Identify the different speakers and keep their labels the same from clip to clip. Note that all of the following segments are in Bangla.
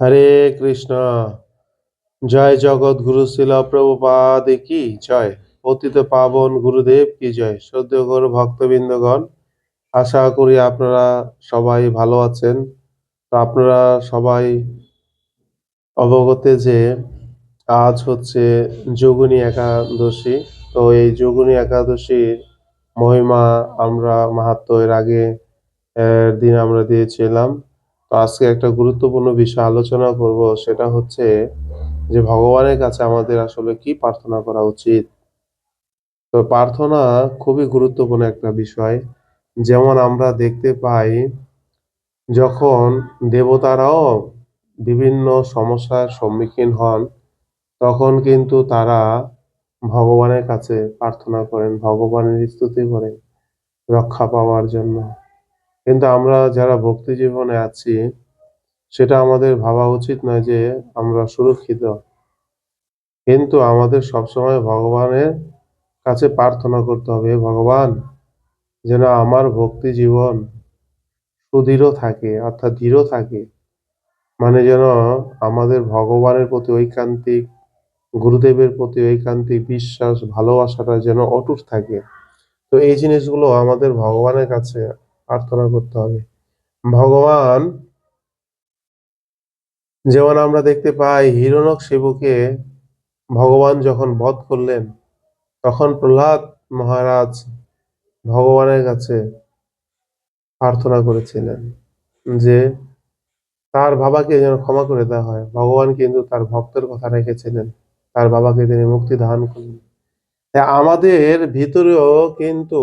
Speaker 1: হরে কৃষ্ণ। জয় জগৎ গুরু শিল প্রভুপাদ কি জয়? পতিত পাবন গুরুদেব কি জয়? সদ্যগর ভক্তবৃন্দগণ, আশা করি আপনারা সবাই ভালো আছেন। আপনারা সবাই অবগত যে আজ হচ্ছে যোগিনী একাদশী। তো এই যোগিনী একাদশীর মহিমা আমরা মাহাত্ম এর আগে দিন আমরা দিয়েছিলাম। আজকে একটা গুরুত্বপূর্ণ বিষয় আলোচনা করব, সেটা হচ্ছে যে ভগবানের কাছে আমাদের আসলে কি প্রার্থনা করা উচিত? তো প্রার্থনা খুবই গুরুত্বপূর্ণ একটা বিষয়। যেমন আমরা দেখতে পাই, যখন দেবতারাও বিভিন্ন সমস্যার সম্মুখীন হন, তখন কিন্তু তারা ভগবানের কাছে প্রার্থনা করেন, ভগবানের স্তুতি করেন রক্ষা পাওয়ার জন্য। কিন্তু আমরা যারা ভক্তি জীবনে আছি, সেটা আমাদের ভাবা উচিত নয় যে আমরা সুরক্ষিত। কিন্তু আমাদের সবসময় ভগবানের কাছে প্রার্থনা করতে হবে ভগবান, যেন আমার ভক্তি জীবন সুদৃঢ় থাকে, অর্থাৎ দৃঢ় থাকে। মানে যেন আমাদের ভগবানের প্রতি ঐকান্তিক, গুরুদেবের প্রতি ঐকান্তিক বিশ্বাস, ভালোবাসাটা যেন অটুট থাকে। তো এই জিনিসগুলো আমাদের ভগবানের কাছে প্রার্থনা করতে হবে। ভগবান, যেমন আমরা দেখতে পাই হিরণক শিবকে ভগবান যখন বধ করলেন, তখন প্রহ্লাদ মহারাজ ভগবানের কাছে প্রার্থনা করেছিলেন যে, তার বাবাকে যেন ক্ষমা করে দেওয়া হয়। ভগবান কিন্তু তার ভক্তের কথা রেখেছিলেন। তার বাবাকে তিনি মুক্তি দান করলেন। আমাদের ভিতরেও কিন্তু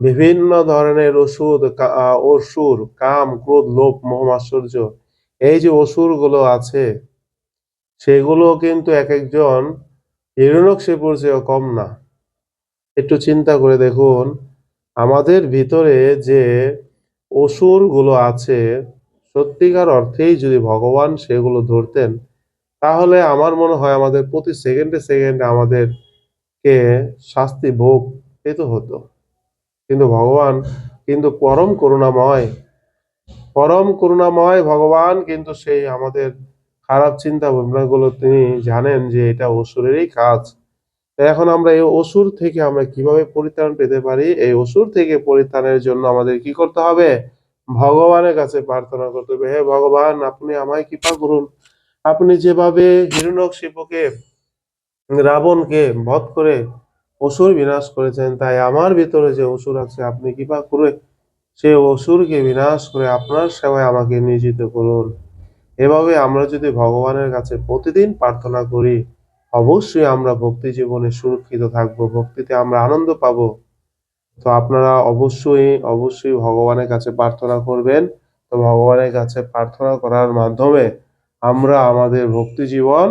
Speaker 1: বিভিন্ন ধরনের ওষুধ অসুর, কাম, ক্রোধ, লোভ, মোহ আশ্চর্য এই যে অসুরগুলো আছে সেগুলো কিন্তু এক একজন হিরণকশিপুর চেয়েও কম না। একটু চিন্তা করে দেখুন, আমাদের ভিতরে যে অসুরগুলো আছে, সত্যিকার অর্থেই যদি ভগবান সেগুলো ধরতেন, তাহলে আমার মনে হয় আমাদের প্রতি সেকেন্ডে সেকেন্ডে আমাদেরকে শাস্তি ভোগ পেতে হতো। কিন্তু ভগবান কিন্তু পরম করুণাময়। পরম করুণাময় ভগবান কিন্তু সেই আমাদের খারাপ চিন্তা ভাবনাগুলো তিনি জানেন যে এটা অসুরেরই কাজ। এখন আমরা এই অসুর থেকে আমরা কীভাবে পরিত্রাণ পেতে পারি? এই অসুর থেকে পরিত্রাণের জন্য আমাদের কি করতে হবে? ভগবানের কাছে প্রার্থনা করতে হবে, হে ভগবান, আপনি আমায় কৃপা করুন। আপনি যেভাবে হিরণক শিবকে, রাবণকে বধ করে অসুর বিনাশ করেছেন, তাই আমার ভিতরে যে অসুর আছে, আপনি কৃপা করে সে অসুরকে বিনাশ করে আপনার সেবায় আমাকে নিয়োজিত করুন। এভাবে আমরা যদি ভগবানের কাছে প্রতিদিন প্রার্থনা করি, অবশ্যই আমরা ভক্তি জীবনে সুরক্ষিত থাকব, ভক্তিতে আমরা আনন্দ পাব। তো আপনারা অবশ্যই অবশ্যই ভগবানের কাছে প্রার্থনা করবেন। তো ভগবানের কাছে প্রার্থনা করার মাধ্যমে আমরা আমাদের ভক্তি জীবন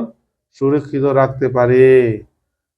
Speaker 1: সুরক্ষিত রাখতে পারি।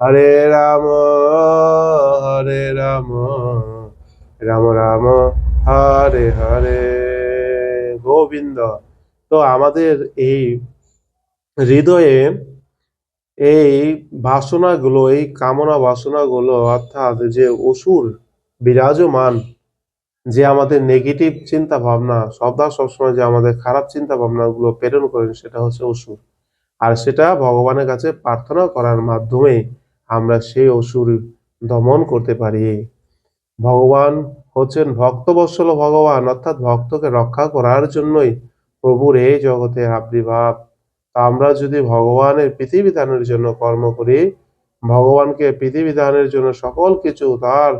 Speaker 1: হরে রাম হরে রাম রাম রাম, হরে হরে। গোবিন্দ, তো আমাদের এই হৃদয়ে এই বাসনাগুলো, এই কামনা বাসনাগুলো, অর্থাৎ যে অসুর বিরাজমান, যে আমাদের নেগেটিভ চিন্তা ভাবনা সদা সবসময় যে আমাদের খারাপ চিন্তা ভাবনাগুলো প্রেরণ করেন, সেটা হচ্ছে অসুর। আর সেটা ভগবানের কাছে প্রার্থনা করার মাধ্যমে আমরা সেই অসুর দমন করতে পারি। ভগবান হচ্ছেন ভক্তবৎসল ভগবান, অর্থাৎ ভক্তকে রক্ষা করার জন্যই প্রভুর এই জগতে আবির্ভাব আমরা যদি ভগবানের পৃথিবী দানের জন্য কর্ম করি, ভগবানকে পৃথিবী দানের জন্য সকল কিছু তার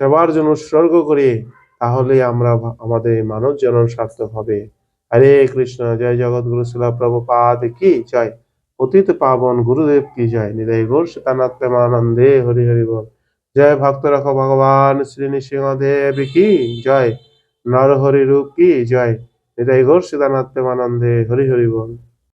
Speaker 1: সেবার জন্য উৎসর্গ করি তাহলে আমরা আমাদের মানব জনন সার্থক হবে। হরে কৃষ্ণ, জয় জগৎ জগৎগুরু, শিলা প্রভুপাদ, কি জয়। অতীত পাবন গুরুদেব কি জয় নিদয় গোর সীতানাথ প্রেমানন্দে হরি হরি বল। জয় ভক্ত রাখ ভগবান শ্রী নৃসিংহদেব কি জয়? নরহরি রূপ কি জয়? নিদয় গোর সীতানাথ প্রেমানন্দে হরি হরি বল।